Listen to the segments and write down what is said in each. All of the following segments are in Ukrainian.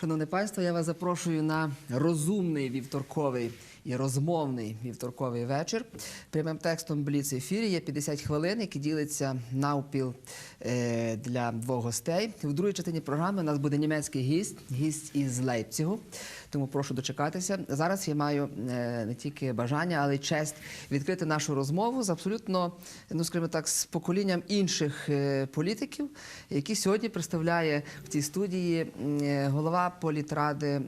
Шановне панство, я вас запрошую на розумний вівторковий і розмовний вівторковий вечір. Прямим текстом Бліц ефірі є 50 хвилин, які діляться навпіл е, для двох гостей. В другій частині програми у нас буде німецький гість, гість із Лейпцигу. Тому прошу дочекатися. Зараз я маю е, не тільки бажання, але й честь відкрити нашу розмову з абсолютно, ну скажімо так, з поколінням інших е, політиків, які сьогодні представляє в цій студії голова політради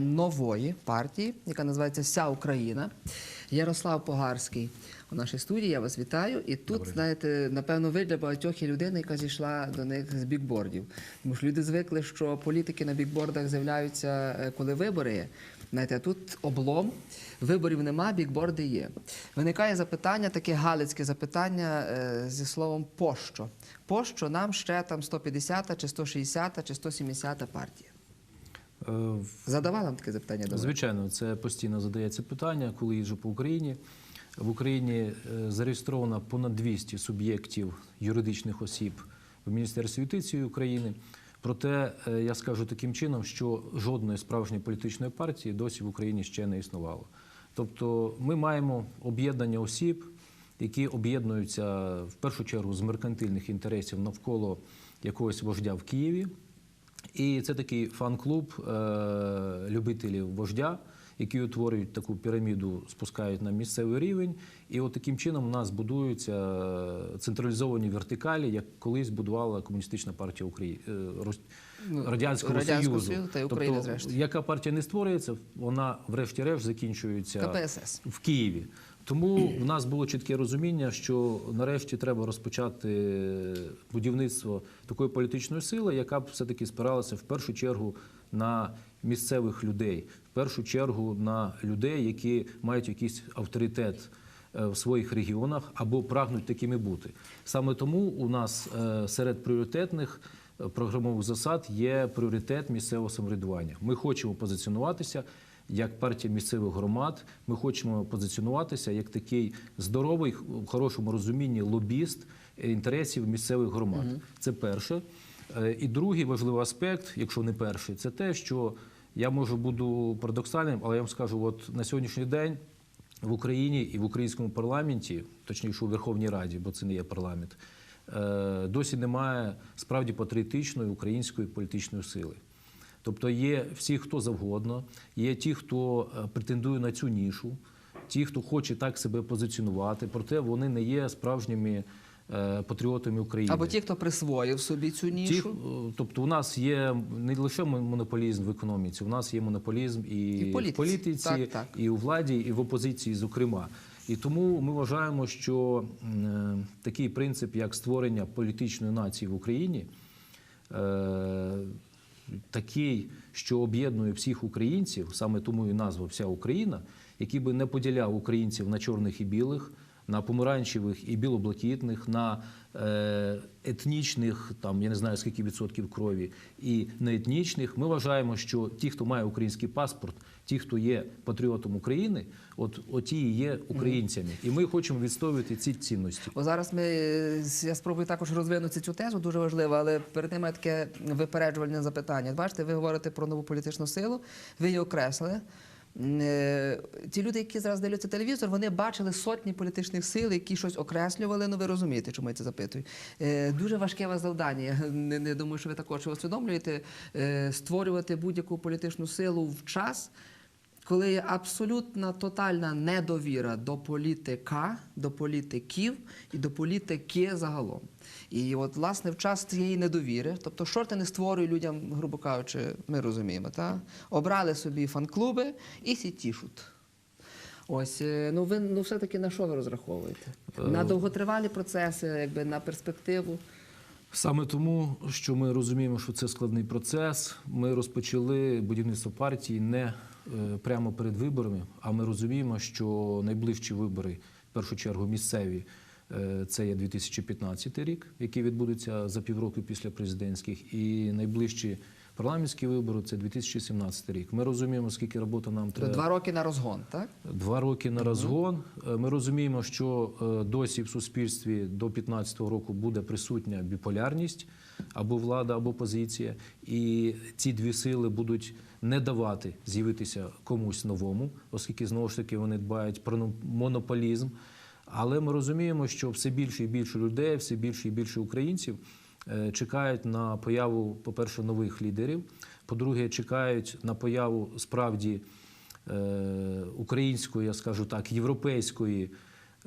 нової партії, яка називається Вся Україна. Ярослав Погарський у нашій студії. Я вас вітаю. І тут, знаєте, напевно, ви для багатьох є людина, яка зійшла до них з бікбордів. Тому що люди звикли, що політики на бікбордах з'являються, е, коли вибори є. Знаєте, тут облом, виборів нема, бікборди є. Виникає запитання, таке галицьке запитання е, зі словом пощо. Пощо нам ще там 150 чи 160 чи 170 партія? Е, Задавала вам таке запитання до? Звичайно, це постійно задається питання, коли їжджу по Україні. В Україні е, зареєстровано понад 200 суб'єктів юридичних осіб в Міністерстві юстиції України. Проте е, я скажу таким чином, що жодної справжньої політичної партії досі в Україні ще не існувало. Тобто ми маємо об'єднання осіб, які об'єднуються в першу чергу з меркантильних інтересів навколо якогось вождя в Києві. І це такий фан-клуб е, любителів вождя, які утворюють таку піраміду, спускають на місцевий рівень. І от таким чином у нас будуються е, централізовані вертикалі, як колись будувала комуністична партія України Ну, Радянського, Радянського Союзу. Союзу та України, тобто, зрештою. яка партія не створюється, вона врешті-решт закінчується КПСС. в Києві. Тому в нас було чітке розуміння, що нарешті треба розпочати будівництво такої політичної сили, яка б все-таки спиралася в першу чергу на місцевих людей, в першу чергу на людей, які мають якийсь авторитет е, в своїх регіонах або прагнуть такими бути. Саме тому у нас е, серед пріоритетних е, програмових засад є пріоритет місцевого самоврядування. Ми хочемо позиціонуватися як партія місцевих громад. Ми хочемо позиціонуватися як такий здоровий, в хорошому розумінні лобіст інтересів місцевих громад. Це перше. Е, І другий важливий аспект, якщо не перший, це те, що я може буду парадоксальним, але я вам скажу, от на сьогоднішній день в Україні і в українському парламенті, точніше у Верховній Раді, бо це не є парламент, е, досі немає справді патріотичної української політичної сили. Тобто є всі, хто завгодно, є ті, хто е, претендує на цю нішу, ті, хто хоче так себе позиціонувати, проте вони не є справжніми е, патріотами України. Або ті, хто присвоїв собі цю нішу. е, тобто у нас є не лише монополізм в економіці, у нас є монополізм і, І в політиці. в політиці, Так, так. і у владі, і в опозиції, зокрема. І тому ми вважаємо, що е, такий принцип, як створення політичної нації в Україні, е, такий, що об'єднує всіх українців, саме тому і назва вся Україна, який би не поділяв українців на чорних і білих, на помаранчевих і білоблакитних, на е, етнічних, там я не знаю скільки відсотків крові, і неетнічних. Ми вважаємо, що ті, хто має український паспорт, ті, хто є патріотом України, от оті і є українцями, і ми хочемо відстоювати ці цінності. Бо зараз ми я спробую також розвинути цю тезу, дуже важливо, але перед тим є таке випереджувальне запитання. Бачите, ви говорите про нову політичну силу, ви її окреслили. Е, Ті люди, які зараз дивляться телевізор, вони бачили сотні політичних сил, які щось окреслювали. Ну ви розумієте, чому я це запитую. Е, Дуже важке вас завдання. Не, не думаю, що ви також усвідомлюєте е, створювати будь-яку політичну силу в час, коли є абсолютна тотальна недовіра до політика, до політиків і до політики загалом. І от, власне, в час цієї недовіри, тобто, що ти не створює людям, грубо кажучи, ми розуміємо, та? обрали собі фан-клуби і сі тішуть. Ось, е, ну ви ну все-таки на що ви розраховуєте? На довготривалі процеси, якби на перспективу. Саме тому, що ми розуміємо, що це складний процес, ми розпочали будівництво партії не е, прямо перед виборами, а ми розуміємо, що найближчі вибори, в першу чергу місцеві, е, це є 2015 рік, який відбудеться за півроку після президентських, і найближчі парламентські вибори це 2017 рік. Ми розуміємо, скільки роботи нам треба. Два роки на розгон, так? Два роки на розгон. Е, Ми розуміємо, що е, досі в суспільстві до 2015 року буде присутня біполярність. Або влада, або позиція, і ці дві сили будуть не давати з'явитися комусь новому, оскільки знову ж таки вони дбають про монополізм. Але ми розуміємо, що все більше і більше людей, все більше і більше українців е, чекають на появу, по-перше, нових лідерів. По-друге, чекають на появу справді е, української, я скажу так, європейської,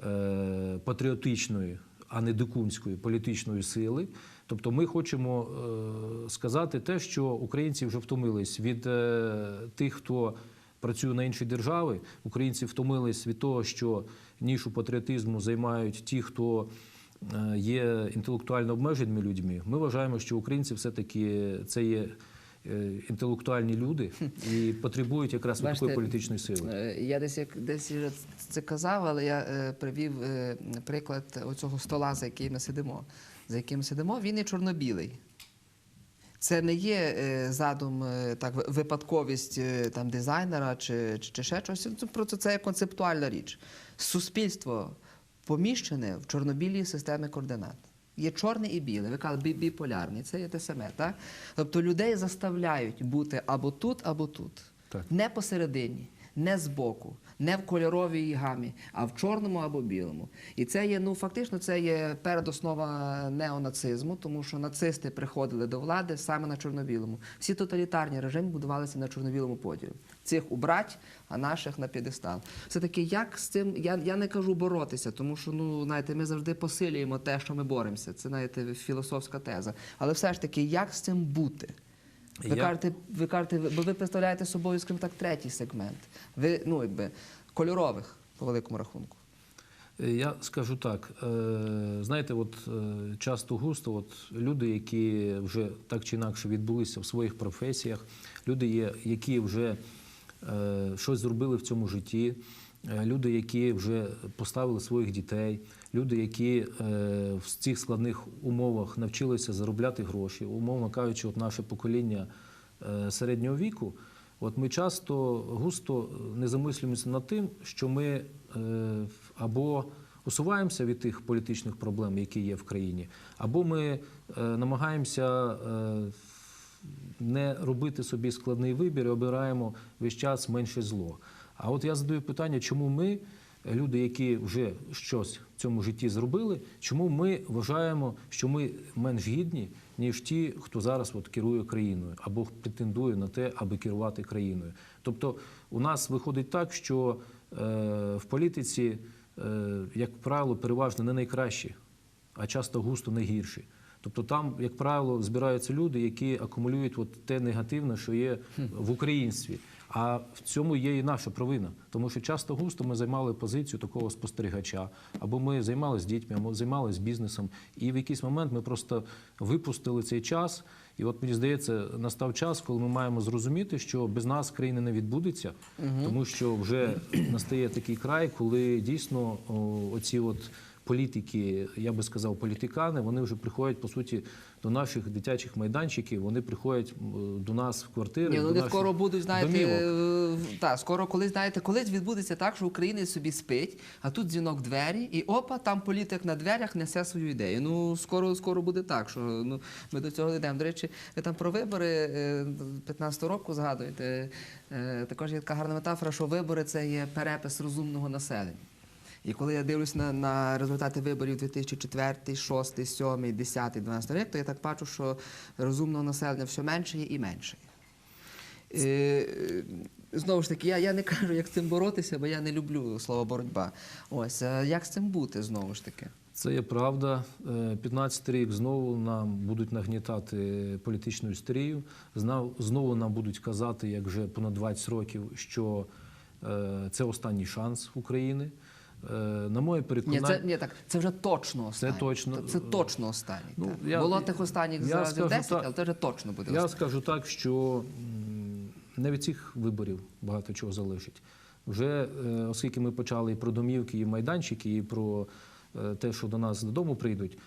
е, патріотичної, а не дикунської політичної сили. Тобто ми хочемо е, сказати те, що українці вже втомились від е, тих, хто працює на інші держави. Українці втомились від того, що нішу патріотизму займають ті, хто е, є інтелектуально обмеженими людьми. Ми вважаємо, що українці все-таки це є інтелектуальні люди і потребують якраз від такої політичної сили. Е, Я десь як десь вже це казав, але я е, привів е, приклад оцього стола, за яким ми сидимо. За яким сидимо, він є чорно-білий. Це не є е, задум, е, так, випадковість е, там, дизайнера чи, чи, чи ще щось. Це просто це є концептуальна річ. Суспільство поміщене в чорно-білій системі координат. Є чорне і біле. Ви кажете, бі- біполярний, це є те саме. Так? Тобто людей заставляють бути або тут, або тут. Так. Не посередині, не збоку, не в кольоровій гамі, а в чорному або білому. І це є, ну фактично, це є передоснова неонацизму, тому що нацисти приходили до влади саме на чорно-білому. Всі тоталітарні режими будувалися на чорно-білому поділі. Цих убрать, а наших на п'єдестал. Все таки, як з цим, я, я не кажу боротися, тому що ну знаєте, ми завжди посилюємо те, що ми боремося. Це знаєте, філософська теза. Але все ж таки, як з цим бути? Ви Я- кажете, ви кажете, бо ви представляєте собою, скажімо так, третій сегмент. Ви ну якби кольорових по великому рахунку. Е, Я скажу так: е, знаєте, от е, часто густо, от люди, які вже так чи інакше відбулися в своїх професіях, люди, є, які вже щось зробили в цьому житті, люди, які вже поставили своїх дітей, люди, які е, в цих складних умовах навчилися заробляти гроші, умовно кажучи, от наше покоління е, середнього віку. От ми часто густо не замислюємося над тим, що ми е, або усуваємося від тих політичних проблем, які є в країні, або ми е, намагаємося е, не робити собі складний вибір і обираємо весь час менше зло. А от я задаю питання, чому ми, люди, які вже щось в цьому житті зробили, чому ми вважаємо, що ми менш гідні, ніж ті, хто зараз от керує країною або претендує на те, аби керувати країною. Тобто у нас виходить так, що е, в політиці, е, як правило, переважно не найкращі, а часто густо найгірші. Тобто там, як правило, збираються люди, які акумулюють от те негативне, що є в українстві. А в цьому є і наша провина, тому що часто густо ми займали позицію такого спостерігача, або ми займалися дітьми, або займалися бізнесом, і в якийсь момент ми просто випустили цей час. І от мені здається, настав час, коли ми маємо зрозуміти, що без нас країни не відбудеться, тому що вже настає такий край, коли дійсно оці от політики, я би сказав, політикани, вони вже приходять по суті до наших дитячих майданчиків. Вони приходять до нас в квартири. Ні, ну до вони наших скоро будуть, знаєте, домівок. е, та, скоро колись, знаєте, колись відбудеться так, що українець собі спить, а тут дзвінок двері, і опа, там політик на дверях несе свою ідею. Ну, скоро, скоро буде так, що ну, ми до цього йдемо. До речі, ви там про вибори е, 15-го року згадуєте. Е, Також є така гарна метафора, що вибори це є перепис розумного населення. І коли я дивлюсь на, на результати виборів 2004, 2006, 2007, 2010, 2012 рік, то я так бачу, що розумного населення все менше і менше. Е, е, Знову ж таки, я, я не кажу, як з цим боротися, бо я не люблю слово боротьба. Ось, як з цим бути знову ж таки? Це є правда. Е, 15 рік знову нам будуть нагнітати політичну істерію. Знову нам будуть казати, як вже понад 20 років, що е, це останній шанс України. Е, На моє Ні, це, ні, так, це вже точно останній. точно. Це точно останній. Ну, я- Було тих останніх я зараз скажу 10, так. але це вже точно буде Я останній. скажу так, що не від цих виборів багато чого залежить. Вже е, оскільки ми почали і про домівки, і майданчики, і про е, те, що до нас додому прийдуть,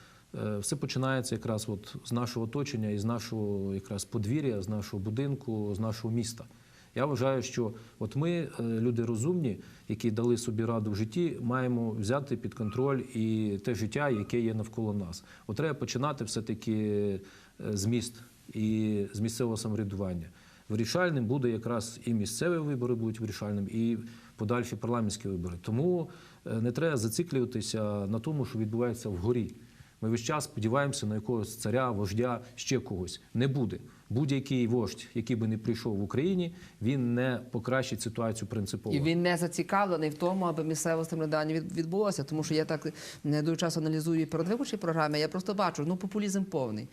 все починається якраз от з нашого оточення, і з нашого якраз подвір'я, з нашого будинку, з нашого міста. Я вважаю, що от ми, е, люди розумні, які дали собі раду в житті, маємо взяти під контроль і те життя, яке є навколо нас. От треба починати все-таки е, з міст і з місцевого самоврядування. Вирішальним буде якраз і місцеві вибори будуть вирішальним, і подальші парламентські вибори. Тому е, не треба зациклюватися на тому, що відбувається вгорі. Ми весь час сподіваємося на якогось царя, вождя, ще когось. Не буде. Будь-який вождь, який би не прийшов в Україні, він не покращить ситуацію принципово. І він не зацікавлений в тому, аби місцеве самоврядування відбулося. Тому що я так не дуже часто аналізую передвиборчі програми. Я просто бачу, ну популізм повний.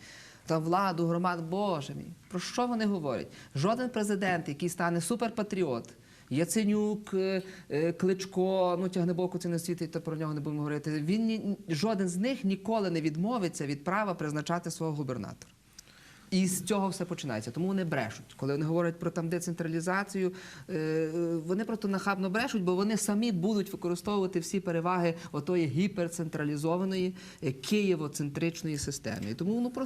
Там владу, громад, боже мій. Про що вони говорять? Жоден президент, який стане суперпатріот. Яценюк, е, е, Кличко, ну тягнебоку це не світить, то про нього не будемо говорити. Він жоден з них ніколи не відмовиться від права призначати свого губернатора. І з цього все починається. Тому вони брешуть. Коли вони говорять про там децентралізацію, е, е, вони просто нахабно брешуть, бо вони самі будуть використовувати всі переваги отої гіперцентралізованої е, києвоцентричної системи. І тому ну просто.